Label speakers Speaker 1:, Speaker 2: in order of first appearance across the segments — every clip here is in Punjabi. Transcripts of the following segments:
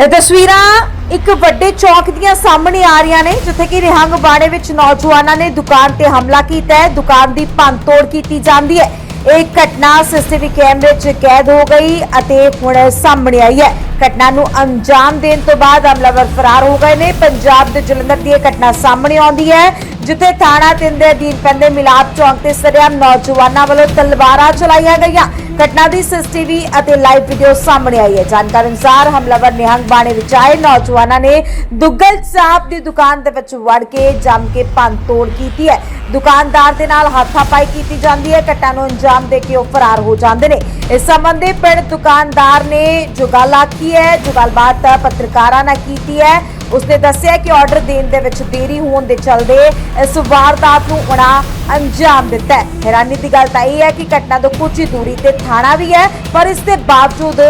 Speaker 1: ਇਹ ਤਸਵੀਰਾਂ ਇੱਕ ਵੱਡੇ ਚੌਕ ਦੀਆਂ ਸਾਹਮਣੇ ਆ ਰਹੀਆਂ ਨੇ, ਜਿੱਥੇ ਕਿ ਰਿਹੰਗ ਬਾੜੇ ਵਿੱਚ ਨੌਜਵਾਨਾਂ ਨੇ ਦੁਕਾਨ ਤੇ ਹਮਲਾ ਕੀਤਾ ਹੈ। ਦੁਕਾਨ ਦੀ ਭੰਨਤੋੜ ਕੀਤੀ ਜਾਂਦੀ ਹੈ। ਇਹ ਘਟਨਾ ਸੀਸੀਟੀਵੀ ਕੈਮਰੇ 'ਚ ਕੈਦ ਹੋ ਗਈ ਅਤੇ ਹੁਣ ਸਾਹਮਣੇ ਆਈ ਹੈ। ਘਟਨਾ ਨੂੰ ਅੰਜਾਮ ਦੇਣ ਤੋਂ ਬਾਅਦ ਹਮਲਾਵਰ ਫਰਾਰ ਹੋ ਗਏ ਨੇ। ਪੰਜਾਬ ਦੇ ਜਲੰਧਰ ਦੀ ਇਹ ਘਟਨਾ ਸਾਹਮਣੇ ਆਉਂਦੀ ਹੈ, ਜਿੱਥੇ ਥਾਣਾ ਤਿੰਨ ਦੇ ਅਧੀਨ ਪੈਂਦੇ ਮਿਲਾਪ ਚੌਂਕ ਤੇ ਸਰਿਆਮ ਨੌਜਵਾਨਾਂ ਵੱਲੋਂ ਤਲਵਾਰਾਂ ਚਲਾਈਆਂ ਗਈਆਂ। ਘਟਨਾ ਦੀ ਸੀਸੀਟੀਵੀ ਅਤੇ ਲਾਈਵ ਵੀਡੀਓ ਸਾਹਮਣੇ ਆਈ ਹੈ। ਜਾਣਕਾਰੀ ਅਨੁਸਾਰ ਹਮਲਾਵਰ ਨਿਹੰਗ ਬਾਣੇ ਵਿੱਚ ਨੌਜਵਾਨਾਂ ਨੇ ਦੁੱਗਲ ਸਾਹਿਬ ਦੀ ਦੁਕਾਨ ਦੇ ਵਿੱਚ ਵੜ ਕੇ ਜੰਮ ਕੇ ਭੰਨ ਤੋੜ ਕੀਤੀ ਹੈ। ਦੁਕਾਨਦਾਰ ਦੇ ਨਾਲ ਹਾਥਾਪਾਈ ਕੀਤੀ ਜਾਂਦੀ ਹੈ। ਘਟਨਾ ਨੂੰ ਅੰਜਾਮ ਦੇ ਕੇ ਉਹ ਫਰਾਰ ਹੋ ਜਾਂਦੇ ਨੇ। ਇਸ ਸੰਬੰਧੀ ਪਿੰਡ ਦੁਕਾਨਦਾਰ ਨੇ ਜੋ ਗੱਲ ਆਖੀ ਹੈ, ਜੋ ਗੱਲਬਾਤ ਪੱਤਰਕਾਰਾਂ ਨਾਲ ਕੀਤੀ ਹੈ ਉਸਨੇ ਦੱਸਿਆ ਕਿ ਆਰਡਰ ਦੇਣ ਦੇ ਵਿੱਚ ਦੇਰੀ ਹੋਣ ਦੇ ਚਲਦੇ ਇਸ ਵਾਰਦਾਤ ਨੂੰ ਉਹਨਾਂ ਅੰਜਾਮ ਦਿੱਤਾ ਹੈ। ਹੈਰਾਨੀ ਦੀ ਗੱਲ ਤਾਂ ਇਹ ਹੈ ਕਿ ਘਟਨਾ ਤੋਂ ਕੁਝ ਹੀ ਦੂਰੀ ਤੇ ਥਾਣਾ ਵੀ ਹੈ, ਪਰ ਇਸ ਦੇ ਬਾਵਜੂਦ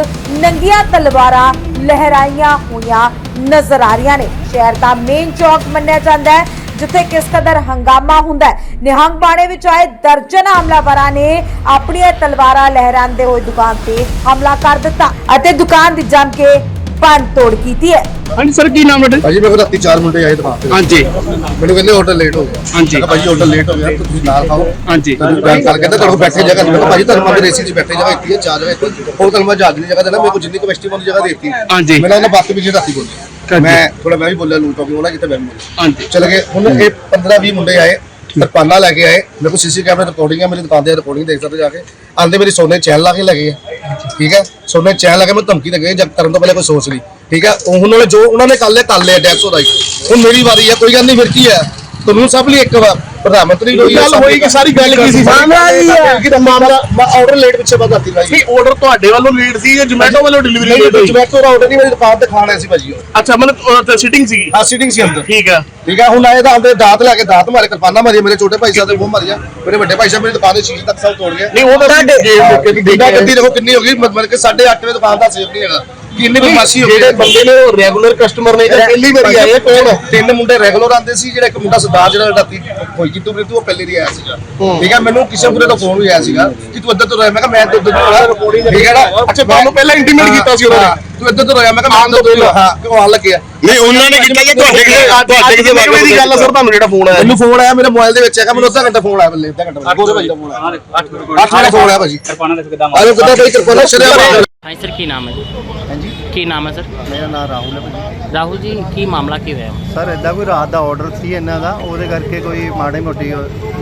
Speaker 1: ਨੰਗੀਆਂ ਤਲਵਾਰਾਂ ਲਹਿਰਾਈਆਂ ਹੋਈਆਂ ਨਜ਼ਰ ਆ ਰਹੀਆਂ ਨੇ। ਸ਼ਹਿਰ ਦਾ ਮੇਨ ਚੌਕ ਮੰਨਿਆ ਜਾਂਦਾ ਹੈ, ਜਿੱਥੇ ਕਿਸ ਕਦਰ ਹੰਗਾਮਾ ਹੁੰਦਾ ਹੈ। ਨਿਹੰਗ ਬਾਣੇ ਵਿੱਚ ਆਏ ਦਰਜਨ ਹਮਲਾਵਰਾਂ ਨੇ ਆਪਣੀਆਂ ਤਲਵਾਰਾਂ ਲਹਿਰਾਉਂਦੇ ਹੋਏ ਦੁਕਾਨ ਤੇ ਹਮਲਾ ਕਰ ਦਿੱਤਾ। ਅਤੇ ਦੁਕਾਨ ਦੀ ਜੰਮ ਕੇ ਭੰਨ ਤੋੜ ਕੀਤੀ ਹੈ।
Speaker 2: ਹਾਂਜੀ ਸਰ ਕੀ ਨਾਮ ਤੁਹਾਡਾ?
Speaker 3: ਭਾਜੀ ਮੇਰੇ ਕੋਲ ਰਾਤੀ ਚਾਰ ਮੁੰਡੇ ਆਏ ਦੁਕਾਨ ਤੇ
Speaker 2: ਹਾਂਜੀ।
Speaker 3: ਮੈਨੂੰ ਕਹਿੰਦੇ ਆਰਡਰ ਲੇਟ ਹੋ ਗਿਆ।
Speaker 2: ਹਾਂਜੀ।
Speaker 3: ਮੈਂ ਕਿਹਾ ਭਾਜੀ ਆਰਡਰ ਲੇਟ ਹੋ ਗਿਆ ਤੁਸੀਂ ਨਾਲ ਖਾਓ।
Speaker 2: ਹਾਂਜੀ।
Speaker 3: ਤੁਹਾਨੂੰ ਗੱਲ ਕਰ ਕਹਿੰਦਾ ਤੁਹਾਨੂੰ ਬੈਠੇ ਜਗ੍ਹਾ ਮੈਂ ਕਿਹਾ ਭਾਜੀ ਤੁਹਾਨੂੰ ਮੈਂ ਏਸੀ 'ਚ ਬੈਠੇ ਜਗ੍ਹਾ ਦਿੱਤੀ ਹੈ ਚਾਰ ਜਗ੍ਹਾ ਦਿੱਤੀ। ਹੋਰ ਤੁਹਾਨੂੰ ਮੈਂ ਜਹਾਜ਼ ਦੀ ਜਗ੍ਹਾ ਦੇਣਾ ਮੇਰੇ ਕੋਲ ਜਿੰਨੀ ਕਪੈਸਿਟੀ ਵਾਲੀ ਜਗ੍ਹਾ ਦਿੱਤੀ।
Speaker 2: ਹਾਂਜੀ।
Speaker 3: ਮੈਂ ਉਹਨਾਂ ਬਾਤ ਵੀ ਜੇ ਰਾਤੀ ਬੋਲੀ।
Speaker 2: ਹਾਂਜੀ।
Speaker 3: ਮੈਂ ਥੋੜਾ ਮੈਂ ਵੀ ਬੋਲਿਆ ਲੂਟ ਹੋ ਗਿਆ ਉਹਨਾਂ ਜਿੱਥੇ ਮੈਂ ਵੀ ਬੋਲਿਆ।
Speaker 2: ਹਾਂਜੀ।
Speaker 3: ਚਲੇ ਗਏ। ਹੁਣ ਇਹ 15 20 ਮੁੰਡੇ ਆਏ ਤਰਪਾਲਾਂ ਲੈ ਕੇ ਆਏ। ਮੇਰੇ ਕੋਲ ਸੀਸੀ ਕੈਮਰੇ ਰਿਕਾਰਡਿੰਗ ਹੈ ਮੇਰੀ ਦੁਕਾਨ ਤੇ ਰਿਕਾਰਡਿੰਗ ਦੇਖ ਸਕਦੇ ਜਾ ਕੇ। ਆਂਦੇ ਮੇਰੀ ਸੋਨੇ ਚੈਨ ਲਾ ਕੇ ਲੱਗੇ ਆ। ਠੀਕ ਹੈ? ਸੋ ਸੋਨੇ ਚੈਨ ਲਾ ਕੇ ਮੈਨੂੰ ਧਮਕੀ ਦੇ ਗਏ, ਜਦ ਕਰਨ ਤੋਂ ਪਹਿਲੇ ਕੋਈ ਸੋਚ ਨਹੀਂ। ਠੀਕ ਹੈ? ਉਹ ਉਹਨਾਂ ਨੇ ਜੋ ਉਹਨਾਂ ਨੇ ਕੱਲ ਕਰ ਲਿਆ ਡੈਕਸ ਉਹਦਾ ਹੀ। ਹੁਣ ਮੇਰੀ ਵਾਰੀ ਹੈ, ਕੋਈ ਗੱਲ ਨਹੀਂ, ਫਿਰ ਕੀ ਹੈ? ਤੁਹਾਨੂੰ ਸਭ ਲਈ ਇੱਕ ਵਾਰ ਪ੍ਰਧਾਨ ਮੰਤਰੀ ਹੋਈ
Speaker 2: ਗੱਲ ਹੋਈ ਕਿ ਸਾਰੀ ਗੱਲ ਕੀ ਸੀ?
Speaker 3: ਕਿ ਮਾਮਲਾ ਆਰਡਰ ਲੇਟ ਪਿੱਛੇ ਬਾਤ ਆਤੀ ਭਾਈ
Speaker 2: ਨਹੀਂ ਆਰਡਰ ਤੁਹਾਡੇ ਵੱਲੋਂ ਲੀਡ ਸੀ ਜਾਂ ਜੋਮੈਟੋ ਵੱਲੋਂ ਡਿਲੀਵਰੀ ਲੇਟ ਹੋਈ?
Speaker 3: ਜਮੈਟੋ ਦਾ ਆਰਡਰ ਨਹੀਂ ਮੇਰੀ ਦੁਕਾਨ ਤੇ ਖਾਣ ਆਇਆ ਸੀ ਭਾਜੀ ਉਹ।
Speaker 2: ਅੱਛਾ ਮਤਲਬ ਸਿਟਿੰਗ ਸੀਗੀ?
Speaker 3: ਹਾਂ ਸੀਟਿੰਗ ਸੀ ਅੰਦਰ।
Speaker 2: ਠੀਕ ਆ।
Speaker 3: ਠੀਕ ਹੈ ਹੁਣ ਆਏ ਤਾਂ ਆਂਦੇ ਦਾਤ ਲੈ ਕੇ ਦਾਤ ਮਾਰੇ ਕਿਰਪਾਨਾ ਮਾਰੀ ਮੇਰੇ ਛੋਟੇ ਭਾਈ ਸਾਹਿਬ ਦੇ ਮੂੰਹ ਮਾਰਿਆ ਮੇਰੇ ਵੱਡੇ ਭਾਈ ਸਾਹਿਬ ਮੇਰੀ ਦੁਕਾਨ ਦੇ ਸ਼ੀਸ਼ੇ ਤੱਕ ਸਭ ਤੋੜ ਗਏ।
Speaker 2: ਨਹੀਂ ਉਹ ਤਾਂ
Speaker 3: ਗੱਡੀ ਦੇਖੋ ਕਿੰਨੀ ਹੋ ਗਈ ਮਤਲਬ ਕਿ 8:30 ਵਜੇ ਦੁਕਾਨ ਦਾ ਸੇਫ ਨਹੀਂ ਹੈਗਾ। ਕਿੰਨੀ ਬਦਮਾਸ਼ੀ ਹੋ
Speaker 2: ਜਿਹੜੇ ਬੰਦੇ ਨੇ ਉਹ ਰੈਗੂਲਰ ਕਸਟਮਰ ਨੇ ਜਾਂ ਪਹਿਲੀ ਵਾਰੀ ਆਏ ਆ, ਕੌਣ
Speaker 3: ਤਿੰਨ ਮੁੰਡੇ ਰੈਗੂਲਰ ਆਉਂਦੇ ਸੀ ਜਿਹੜਾ ਇੱਕ ਮੁੰਡਾ ਸਰਦਾਰ ਜਿਹੜਾ ਰਾਤੀ ਹੋਈ ਕਿਤੋਂ ਪ੍ਰੀਤੂ ਉਹ ਪਹਿਲੇ ਦੀ ਆਇਆ ਸੀਗਾ। ਠੀਕ ਹੈ ਮੈਨੂੰ ਕਿਸੇ ਮੁੰਡੇ ਦਾ ਫੋਨ ਵੀ ਆਇਆ ਸੀਗਾ ਕਿ ਤੂੰ ਇੱਧਰ ਤੋਂ ਰਹਿ ਮੈਂ ਕਿਹਾ ਮੈਂ ਇੱਧਰ ਤੋਂ ਰਿਹਾ ਠੀਕ ਹੈ ਨਾ?
Speaker 2: ਅੱਛਾ, ਤੁਹਾਨੂੰ ਪਹਿਲਾਂ intimate ਕੀਤਾ ਸੀ ਉਹਨਾਂ ਨੇ?
Speaker 3: ਹਾਂ, ਤੂੰ ਇੱਧਰ ਤੋਂ ਰਹਿ ਮੈਂ ਕਿਹਾ ਮੈਂ ਇੱਧਰ ਤੋਂ ਹਾਂ। ਕਿਉਂ ਆਣ ਲੱਗਿਆ
Speaker 4: ਨਹੀਂ ਉਹਨਾਂ ਨੇ ਕੀਤਾ ਜਾਂ ਤੁਹਾਡੇ ਕਿਤੇ ਤੁਹਾਡੇ ਕਿਤੇ
Speaker 2: ਕਿਵੇਂ ਦੀ ਗੱਲ ਆ ਸਰ ਤੁਹਾਨੂੰ ਜਿਹੜਾ ਫੋਨ ਆਇਆ।
Speaker 3: ਮੈਨੂੰ ਫੋਨ ਆਇਆ ਮੇਰੇ ਮੋਬਾਈਲ ਦੇ ਵਿੱਚ ਹੈਗਾ ਮੈਨੂੰ ਅੱਧਾ ਘੰਟਾ ਫੋਨ ਆਇਆ ਬੱਲੇ ਅੱਧਾ ਘੰਟਾ ਫੋਨ ਆਇਆ। 8 ਵਜੇ ਫੋਨ ਆਇਆ ਭਾਜੀ।
Speaker 5: ਕਿਰਪਾਨਾਂ ਦੇ ਕਿਦਾਂ
Speaker 3: ਆਜੋ ਕਿੱਦਾਂ ਭਾਈ ਕਿਰਪਾਨਾ ਸ਼ਰਿਆ
Speaker 5: ਹਾਂਜੀ ਸਰ ਕੀ ਨਾਮ ਹੈ ਜੀ?
Speaker 6: ਹਾਂਜੀ।
Speaker 5: ਕੀ ਨਾਮ ਹੈ ਸਰ?
Speaker 6: ਮੇਰਾ ਨਾਮ ਰਾਹੁਲ ਹੈ ਭਾਜੀ।
Speaker 5: ਰਾਹੁਲ ਜੀ ਕੀ ਮਾਮਲਾ ਕੀ ਹੋਇਆ?
Speaker 6: ਸਰ ਇਦਾਂ ਕੋਈ ਰਾਤ ਦਾ ਆਰਡਰ ਸੀ ਇਹਨਾਂ ਦਾ ਉਹਦੇ ਕਰਕੇ ਕੋਈ ਮਾੜੇ ਮੋਟੀ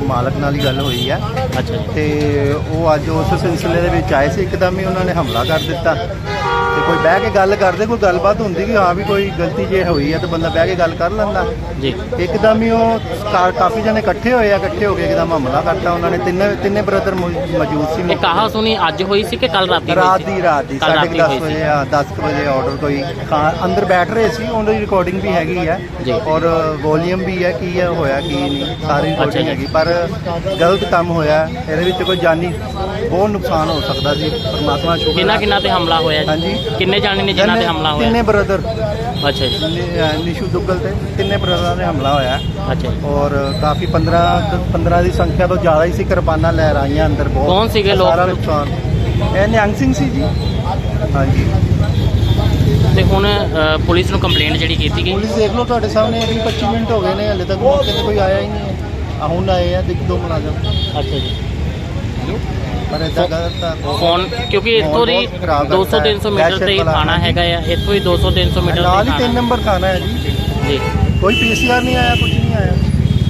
Speaker 6: ਮਾਲਕ ਨਾਲ ਹੀ ਗੱਲ ਹੋਈ ਹੈ
Speaker 5: ਅੱਛਾ ਜੀ।
Speaker 6: ਤੇ ਉਹ ਅੱਜ ਉਸ ਸਿਲਸਿਲੇ ਦੇ ਵਿੱਚ ਆਏ ਸੀ ਇੱਕਦਮ ਹੀ ਉਹਨਾਂ ਨੇ ਹਮਲਾ ਕਰ ਦਿੱਤਾ। ਤੇ ਕੋਈ ਬਹਿ ਕੇ ਗੱਲ ਕਰਦੇ ਕੋਈ ਗੱਲਬਾਤ ਹੁੰਦੀ ਕਿ ਹਾਂ ਵੀ ਕੋਈ ਗਲਤੀ ਜੇ ਹੋਈ ਹੈ ਤਾਂ ਬੰਦਾ ਬਹਿ ਕੇ ਗੱਲ ਕਰ ਲੈਂਦਾ।
Speaker 5: ਜੀ।
Speaker 6: ਇੱਕਦਮ ਹੀ ਉਹ ਕਾਫੀ ਜਣੇ ਇਕੱਠੇ ਹੋਏ ਆ ਇਕੱਠੇ ਹੋ ਕੇ ਇੱਕਦਮ ਹਮਲਾ ਕਰਤਾ ਉਹਨਾਂ ਨੇ। ਤਿੰਨੇ ਤਿੰਨੇ ਬ੍ਰਦਰ ਮੌਜੂਦ ਸੀ।
Speaker 5: ਇਹ ਕਹਾ ਸੁਣੀ ਅੱਜ ਹੋਈ ਸੀ ਕਿ ਕੱਲ ਰਾਤੀ
Speaker 6: ਰਾਤ? ਦੀ ਰਾਤ ਦੀ
Speaker 5: ਕੱਲ੍ਹ
Speaker 6: ਸਾਢੇ
Speaker 5: ਰਾਤੀ
Speaker 6: ਕੁ
Speaker 5: ਹੋਈ
Speaker 6: ਦਸ
Speaker 5: ਸੀ।
Speaker 6: ਵਜੇ ਆ 10 ਵਜੇ ਆਰਡਰ ਕੋਈ ਅੰਦਰ ਬੈਠ ਰਹੇ ਸੀ। ਉਹਨਾਂ ਦੀ ਰਿਕਾਰਡਿੰਗ ਵੀ ਹੈਗੀ
Speaker 5: ਜੀ।
Speaker 6: ਔਰ ਵੋਲੀਅਮ ਵੀ ਹੈ ਕੀ ਹੈ ਹੋਇਆ ਕੀ ਨਹੀਂ ਸਾਰੀ ਰਿਕਾਰਡਿੰਗ। ਹੈਗੀ। ਪਰ ਗਲਤ ਕੰਮ ਹੋਇਆ ਇਹਦੇ ਵਿੱਚ ਕੋਈ ਜਾਨੀ ਬਹੁਤ ਨੁਕਸਾਨ ਹੋ ਸਕਦਾ ਸੀ ਪਰਮਾਤਮਾ ਸ਼ੁਕਰ
Speaker 5: ਕਿੰਨਾ ਕਿੰਨਾ ਤੇ ਹਮਲਾ ਹੋਇਆ
Speaker 6: ਹਾਂਜੀ।
Speaker 5: ਕਿੰਨੇ ਜਾਣੇ ਨੇ ਜਿਨ੍ਹਾਂ ਤੇ ਹਮਲਾ
Speaker 6: ਤਿੰਨੇ
Speaker 5: ਹੋਇਆ
Speaker 6: ਬ੍ਰਦਰ
Speaker 5: ਅੱਛਾ ਜੀ।
Speaker 6: ਨਿਸ਼ੂ ਦੁੱਗਲ ਤੇ ਤਿੰਨੇ ਬ੍ਰਦਰਾਂ ਦੇ ਹਮਲਾ ਹੋਇਆ।
Speaker 5: ਅੱਛਾ
Speaker 6: ਔਰ ਕਾਫੀ 15 15 ਦੀ ਸੰਖਿਆ ਤੋਂ ਜ਼ਿਆਦਾ ਹੀ ਸੀ ਕਿਰਪਾਨਾਂ ਲੈ ਰਾਈਆਂ ਅੰਦਰ ਬਹੁਤ।
Speaker 5: ਕੌਣ ਸੀਗੇ ਲੋਕ?
Speaker 6: ਸਾਰਾ ਨੁਕਸਾਨ। ਇਹ ਨਿਹੰਗ ਸਿੰਘ ਸੀ ਜੀ। ਹਾਂਜੀ।
Speaker 5: ਤੇ ਹੁਣ ਅ, ਪੁਲਿਸ ਨੂੰ ਕੰਪਲੇਂਟ ਜਿਹੜੀ ਕੀਤੀ ਗਈ।
Speaker 6: ਪੁਲਿਸ ਦੇਖ ਲਓ ਤੁਹਾਡੇ ਸਾਹਮਣੇ 20 25 ਮਿੰਟ ਹੋ ਗਏ ਨੇ ਹਲੇ ਤੱਕ ਮੌਕੇ ਤੇ ਕੋਈ ਆਇਆ ਹੀ ਨਹੀਂ ਹੈ। ਆ ਹੁਣ ਆਏ ਆ ਦੇਖ ਦੋ ਮੁਲਾਜ਼ਮ।
Speaker 5: ਅੱਛਾ ਜੀ।
Speaker 6: ਪਰ ਇਦਾਂ ਗਲਤ ਆ
Speaker 5: ਫੋਨ ਕਿਉਂਕਿ ਇੱਥੋਂ ਦੀ
Speaker 6: ਬਹੁਤ ਖਰਾਬ
Speaker 5: 200
Speaker 6: ਕਰਤਾ ਹੈ।
Speaker 5: 300 ਮੀਟਰ ਤੇ ਹੀ
Speaker 6: ਦਹਿਸ਼ਤ
Speaker 5: ਥਾਣਾ। ਹੈਗਾ ਆ ਇੱਥੋਂ ਹੀ 200 300 ਮੀਟਰ
Speaker 6: ਨਾਲ
Speaker 5: ਤੇ
Speaker 6: ਹੀ
Speaker 5: ਹੀ
Speaker 6: 3
Speaker 5: ਥਾਣਾ
Speaker 6: ਨੰਬਰ ਖਾਣਾ ਹੈ ਜੀ।
Speaker 5: ਜੀ।
Speaker 6: ਕੋਈ ਪੀਸੀਆਰ ਨਹੀਂ ਆਇਆ ਕੁਝ ਨਹੀਂ ਆਇਆ।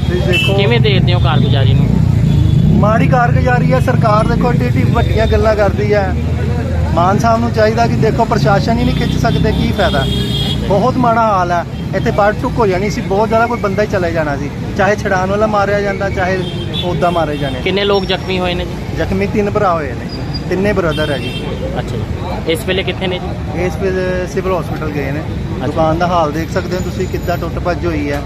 Speaker 6: ਤੁਸੀਂ ਦੇਖੋ।
Speaker 5: ਕਿਵੇਂ ਦੇਖਦੇ ਹੋ ਕਾਰਗੁਜ਼ਾਰੀ ਨੂੰ?
Speaker 6: ਮਾੜੀ ਕਾਰਗੁਜ਼ਾਰੀ ਹੈ ਸਰਕਾਰ ਦੇਖੋ ਏਡੀ ਏਡੀ ਵੱਡੀਆਂ ਗੱਲਾਂ ਕਰਦੀ ਹੈ। ਮਾਨ ਸਾਹਿਬ ਨੂੰ ਚਾਹੀਦਾ ਕਿ ਦੇਖੋ ਪ੍ਰਸ਼ਾਸਨ ਹੀ ਨਹੀਂ ਖਿੱਚ ਸਕਦੇ ਕੀ ਫਾਇਦਾ। ਬਹੁਤ ਮਾੜਾ ਹਾਲ ਹੈ। ਇੱਥੇ ਬਾੜ ਟੁੱਕ ਹੋ ਜਾਣੀ ਸੀ। ਬਹੁਤ ਜ਼ਿਆਦਾ ਕੋਈ ਬੰਦਾ ਹੀ ਚਲੇ ਜਾਣਾ ਸੀ। ਚਾਹੇ ਛਡਾਣ ਵਾਲਾ ਮਾਰਿਆ ਜਾਂਦਾ ਚਾਹੇ ਉੱਦਾਂ ਮਾਰੇ ਜਾਣੇ।
Speaker 5: ਕਿੰਨੇ ਲੋਕ ਜ਼ਖਮੀ ਹੋਏ ਨੇ ਜੀ?
Speaker 6: ਜ਼ਖਮੀ ਤਿੰਨ ਭਰਾ ਹੋਏ ਨੇ। ਤਿੰਨੇ ਬ੍ਰਦਰ ਹੈ ਜੀ।
Speaker 5: ਅੱਛਾ ਜੀ। ਇਸ ਵੇਲੇ ਕਿੱਥੇ ਨੇ ਜੀ?
Speaker 6: ਇਸ ਵੇਲੇ ਸਿਵਲ ਹਸਪੀਟਲ ਗਏ ਨੇ। ਦੁਕਾਨ ਦਾ ਹਾਲ ਦੇਖ ਸਕਦੇ ਹੋ ਤੁਸੀਂ ਕਿੱਦਾਂ ਟੁੱਟ ਭੱਜ ਹੋਈ ਹੈ।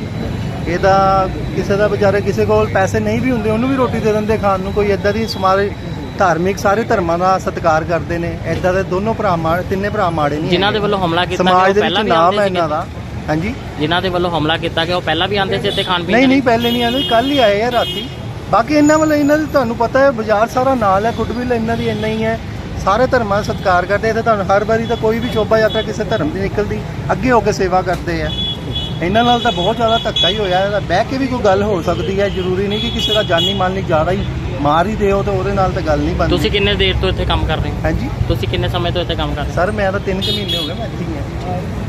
Speaker 6: ਇਹਦਾ ਕਿਸੇ ਦਾ ਵਿਚਾਰੇ ਕਿਸੇ ਕੋਲ ਪੈਸੇ ਨਹੀਂ ਵੀ ਹੁੰਦੇ ਉਹਨੂੰ ਵੀ ਰੋਟੀ ਦੇ ਦਿੰਦੇ ਖਾਣ ਨੂੰ। ਕੋਈ ਇਦਾਂ ਦੀ ਸਮਾਰੇ ਧਾਰਮਿਕ ਸਾਰੇ ਧਰਮਾਂ ਦਾ ਸਤਿਕਾਰ ਕਰਦੇ ਨੇ। ਇਦਾਂ ਦੇ ਦੋਨੋਂ ਭਰਾ ਮਾੜੇ ਤਿੰਨੇ ਭਰਾ ਮਾੜੇ ਨਹੀਂ
Speaker 5: ਜਿਨ੍ਹਾਂ ਦੇ। ਵੱਲੋਂ ਹਮਲਾ ਕੀਤਾ ਗਿਆ
Speaker 6: ਸਮਾਜ
Speaker 5: ਉਹ
Speaker 6: ਦੇ
Speaker 5: ਪਹਿਲਾਂ
Speaker 6: ਵਿੱਚ
Speaker 5: ਵੀ
Speaker 6: ਨਾਮ ਹੈ ਇਹਨਾਂ ਦਾ। ਹਾਂਜੀ?
Speaker 5: ਜਿਨ੍ਹਾਂ ਦੇ ਵੱਲੋਂ ਹਮਲਾ ਕੀਤਾ ਗਿਆ ਉਹ ਪਹਿਲਾਂ ਵੀ ਆਉਂਦੇ ਸੀ ਇੱਥੇ ਖਾਣ ਪੀਣ
Speaker 6: ਨਹੀਂ ਨਹੀਂ? ਪਹਿਲੇ ਨਹੀਂ ਆਉਂਦੇ ਕੱਲ ਹੀ ਆਏ ਆ ਰਾਤੀ। ਬਾਕੀ ਇਹਨਾਂ ਵੱਲੋਂ ਇਹਨਾਂ ਦੀ ਤੁਹਾਨੂੰ ਪਤਾ ਹੈ ਬਾਜ਼ਾਰ ਸਾਰਾ ਨਾਲ ਹੈ ਗੁੱਡਵਿਲ ਇਹਨਾਂ ਦੀ ਇੰਨਾ ਹੀ ਹੈ। ਸਾਰੇ ਧਰਮਾਂ ਦਾ ਸਤਿਕਾਰ ਕਰਦੇ ਤੇ ਤੁਹਾਨੂੰ ਹਰ ਵਾਰੀ ਤਾਂ ਕੋਈ ਵੀ ਸ਼ੋਭਾ ਯਾਤਰਾ ਕਿਸੇ ਧਰਮ ਦੀ ਨਿਕਲਦੀ। ਅੱਗੇ ਹੋ ਕੇ ਸੇਵਾ ਕਰਦੇ ਆ। ਇਹਨਾਂ ਨਾਲ ਤਾਂ ਬਹੁਤ ਜ਼ਿਆਦਾ ਧੱਕਾ ਹੀ ਹੋਇਆ ਇਹਦਾ। ਬਹਿ ਕੇ ਵੀ ਕੋਈ ਗੱਲ ਹੋ ਸਕਦੀ ਹੈ ਜ਼ਰੂਰੀ ਨਹੀਂ ਕਿ ਕਿਸੇ ਦਾ ਜਾਨੀ ਮਾਲੀ ਜ਼ਿਆਦਾ ਹੀ ਮਾਰ ਹੀ ਦਿਓ ਤੇ ਉਹਦੇ ਨਾਲ ਤਾਂ ਗੱਲ ਨਹੀਂ ਬਣਦੀ
Speaker 5: ਤੁਸੀਂ ਕਿੰਨੇ ਦੇਰ ਤੋਂ ਇੱਥੇ ਕੰਮ ਕਰ ਰਹੇ ਹੋ?
Speaker 6: ਹਾਂਜੀ।
Speaker 5: ਤੁਸੀਂ ਕਿੰਨੇ ਸਮੇਂ ਤੋਂ ਇੱਥੇ ਕੰਮ ਕਰ ਰਹੇ
Speaker 6: ਸਰ ਮੈਂ ਤਾਂ 3 ਕੁ ਮਹੀਨੇ ਹੋ ਗਏ ਮੈਂ ਇੱਥੇ ਹੀ ਹਾਂ।